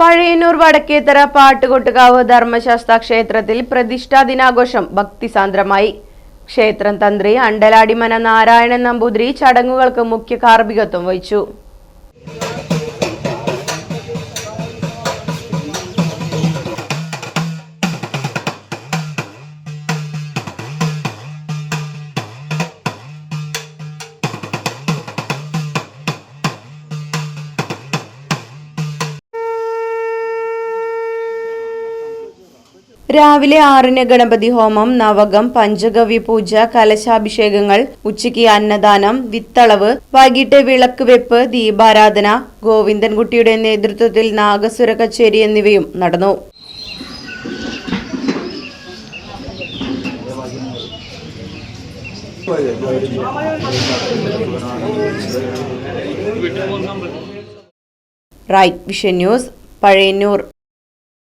പഴയന്നൂർ വടക്കേത്തറ പാട്ടുകൊട്ടുകാവ് ധർമ്മശാസ്ത്ര ക്ഷേത്രത്തിൽ പ്രതിഷ്ഠാ ദിനാഘോഷം ഭക്തിസാന്ദ്രമായി ക്ഷേത്രം തന്ത്രി അണ്ടലാടിമന നാരായണൻ നമ്പൂതിരി ചടങ്ങുകൾക്ക് മുഖ്യ കാർമ്മികത്വം വഹിച്ചു. രാവിലെ ആറിന് ഗണപതി ഹോമം നവകം പഞ്ചഗവ്യ പൂജ കലശാഭിഷേകങ്ങൾ ഉച്ചയ്ക്ക് അന്നദാനം വിത്തളവ് വൈകിട്ട് വിളക്ക് വെപ്പ് ദീപാരാധന ഗോവിന്ദൻകുട്ടിയുടെ നേതൃത്വത്തിൽ നാഗസുര കച്ചേരി എന്നിവയും നടന്നു. Right vision news Pazhayannur.